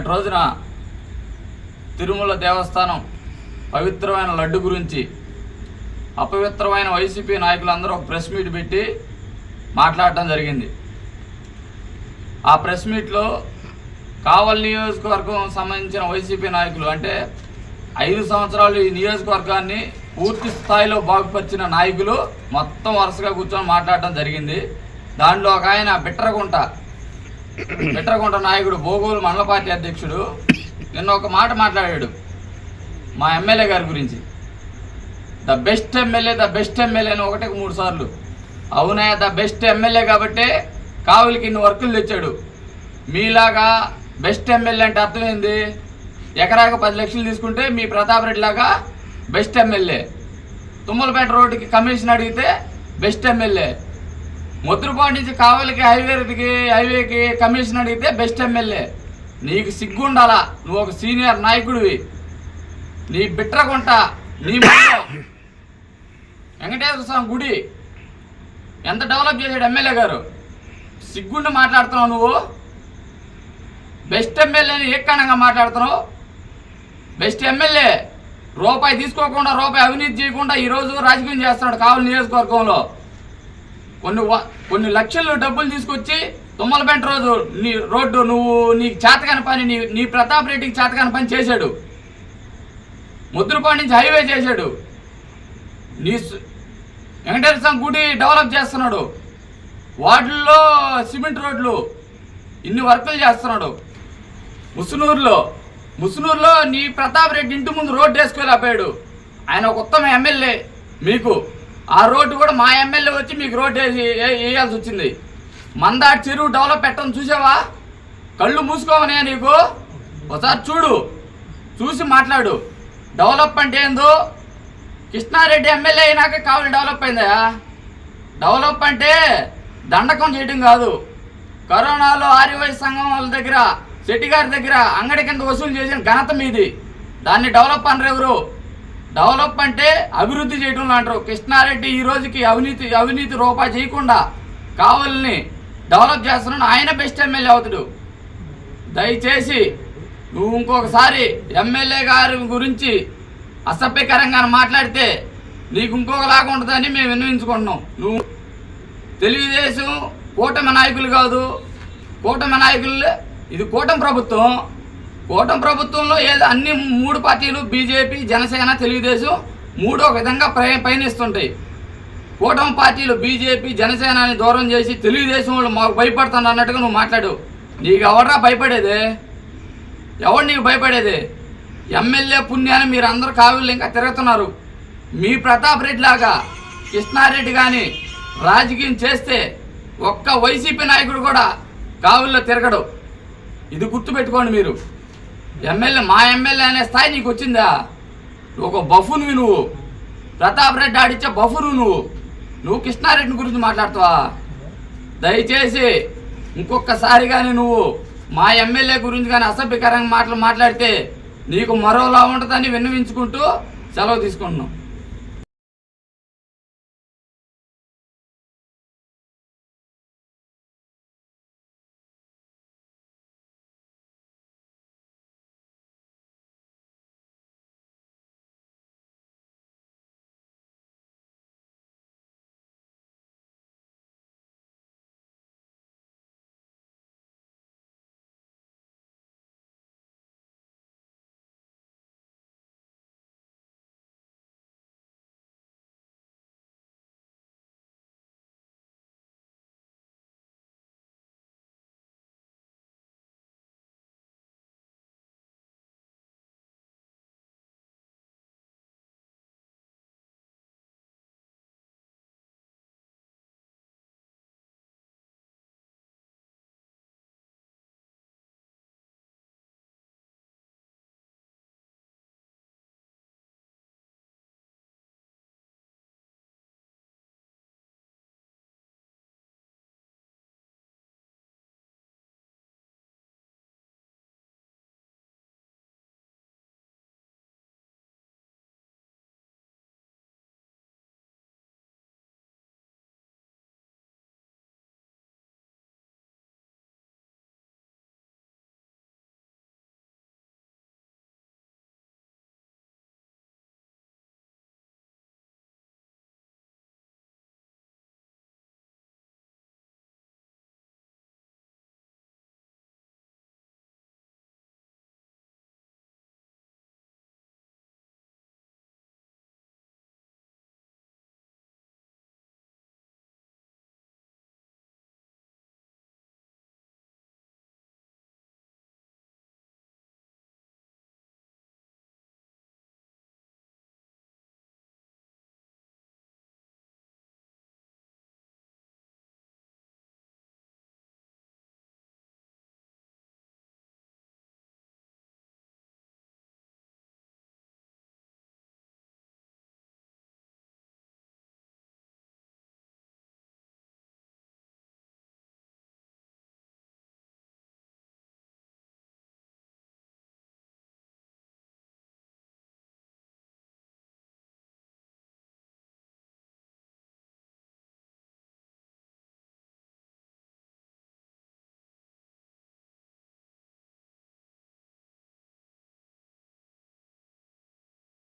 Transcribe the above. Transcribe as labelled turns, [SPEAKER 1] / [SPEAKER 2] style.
[SPEAKER 1] నిన్నటి రోజున తిరుమల దేవస్థానం పవిత్రమైన లడ్డు గురించి అపవిత్రమైన వైసీపీ నాయకులందరూ ఒక ప్రెస్ మీట్ పెట్టి మాట్లాడటం జరిగింది. ఆ ప్రెస్ మీట్లో కావల్ నియోజకవర్గం సంబంధించిన వైసీపీ నాయకులు అంటే ఐదు సంవత్సరాలు ఈ నియోజకవర్గాన్ని పూర్తి స్థాయిలో బాగుపరిచిన నాయకులు మొత్తం వరుసగా కూర్చొని మాట్లాడటం జరిగింది. దాంట్లో ఒక ఆయన బిట్రగుంట బిట్రగుంట నాయకుడు బోగోలు మండల పార్టీ అధ్యక్షుడు నిన్న ఒక మాట మాట్లాడాడు మా ఎమ్మెల్యే గారి గురించి. The best MLA the best MLA అని ఒకటికి మూడు సార్లు. అవునా ద బెస్ట్ ఎమ్మెల్యే కాబట్టి కావులకి ఇన్ని వర్కులు తెచ్చాడు. మీలాగా బెస్ట్ ఎమ్మెల్యే అంటే అర్థమైంది ఎకరాకు పది లక్షలు తీసుకుంటే మీ ప్రతాప్ రెడ్డి లాగా బెస్ట్ ఎమ్మెల్యే. తుమ్మలపేట రోడ్డుకి కమిషన్ అడిగితే బెస్ట్ ఎమ్మెల్యే. ముద్రపాటి నుంచి కావలికి హైవేకి హైవేకి కమిషన్ అడిగితే బెస్ట్ ఎమ్మెల్యే నీకు సిగ్గుండాలా? నువ్వు ఒక సీనియర్ నాయకుడివి. నీ బిట్రకుంట నీ వెంకటేశ్వర స్వామి గుడి. ఎంత డెవలప్ చేశాడు ఎమ్మెల్యే గారు? సిగ్గుండి మాట్లాడుతున్నావు నువ్వు. బెస్ట్ ఎమ్మెల్యేని ఏకాణంగా మాట్లాడుతున్నావు. బెస్ట్ ఎమ్మెల్యే రూపాయి తీసుకోకుండా రూపాయి అవినీతి చేయకుండా ఈరోజు రాజకీయం చేస్తున్నాడు కావలి నియోజకవర్గంలో. కొన్ని కొన్ని లక్షలు డబ్బులు తీసుకొచ్చి తుమ్మలపేట రోజు నీ రోడ్డు నువ్వు నీకు చేతకాని పని నీ నీ ప్రతాప్ రెడ్డికి చేతకాని పని చేశాడు. ముద్రపాటి నుంచి హైవే చేశాడు. నీ వెంకటేశ్వర స్వామి గుడి డెవలప్ చేస్తున్నాడు. వాటిల్లో సిమెంట్ రోడ్లు ఇన్ని వర్కులు చేస్తున్నాడు. ముసునూరులో ముసునూరులో నీ ప్రతాప్ రెడ్డి ఇంటి ముందు రోడ్డు వేసుకోలేకపోయాడు ఆయన ఒక ఉత్తమ ఎమ్మెల్యే మీకు. ఆ రోడ్డు కూడా మా ఎమ్మెల్యే వచ్చి మీకు రోడ్డు వేసి వేయాల్సి వచ్చింది. మందాటి చెరువు డెవలప్ పెట్టడం చూసావా? కళ్ళు మూసుకోవనే నీకు? ఒకసారి చూడు. చూసి మాట్లాడు. డెవలప్ అంటే ఏందో? కృష్ణారెడ్డి ఎమ్మెల్యే అయినాక కావాలి డెవలప్ అయిందా? డెవలప్ అంటే దండకం చేయడం కాదు. కరోనాలో ఆర్యవైశ్య సంఘం వాళ్ళ దగ్గర శెట్టి గారి దగ్గర అంగడి కింద వసూలు చేసిన ఘనత మీది. దాన్ని డెవలప్ అనరు ఎవరు డెవలప్ అంటే అభివృద్ధి చేయడం అంటారు. కృష్ణారెడ్డి ఈ రోజుకి అవినీతి అవినీతి రూపాయి చేయకుండా కావాలని డెవలప్ చేస్తున్నాడు. ఆయన బెస్ట్ ఎమ్మెల్యే అవుతాడు. దయచేసి నువ్వు ఇంకొకసారి ఎమ్మెల్యే గారి గురించి అసభ్యకరంగా మాట్లాడితే నీకు ఇంకొకలాగా ఉంటుందని మేము విన్నవించుకుంటున్నాం. నువ్వు తెలుగుదేశం కూటమి నాయకులు కాదు. కూటమి నాయకులు ఇది కూటమి ప్రభుత్వం. కూటమి ప్రభుత్వంలో ఏదో అన్ని మూడు పార్టీలు బీజేపీ జనసేన తెలుగుదేశం మూడో విధంగా ప్రయ పయనిస్తుంటాయి. కూటమి పార్టీలు బీజేపీ జనసేనని దూరం చేసి తెలుగుదేశం వాళ్ళు మాకు భయపడుతుంది అన్నట్టుగా నువ్వు మాట్లాడు. నీకు ఎవడరా భయపడేది? ఎవడు నీకు భయపడేది? ఎమ్మెల్యే పుణ్యాన్ని మీరు అందరూ కావిళ్ళు ఇంకా తిరుగుతున్నారు. మీ ప్రతాప్ రెడ్డి లాగా కృష్ణారెడ్డి కానీ రాజకీయం చేస్తే ఒక్క వైసీపీ నాయకుడు కూడా కావుల్లో తిరగడు. ఇది గుర్తుపెట్టుకోండి మీరు. ఎమ్మెల్యే మా ఎమ్మెల్యే అనే స్థాయి నీకు వచ్చిందా? ఒక బఫునువి నువ్వు. ప్రతాప్ రెడ్డి ఆడిచ్చే బఫును నువ్వు. నువ్వు కృష్ణారెడ్డిని గురించి మాట్లాడుతావా? దయచేసి ఇంకొకసారి కానీ నువ్వు మా ఎమ్మెల్యే గురించి కానీ అసభ్యకరంగా మాటలు మాట్లాడితే నీకు మరోలా ఉంటుందని విన్నవించుకుంటూ సెలవు తీసుకుంటున్నాం.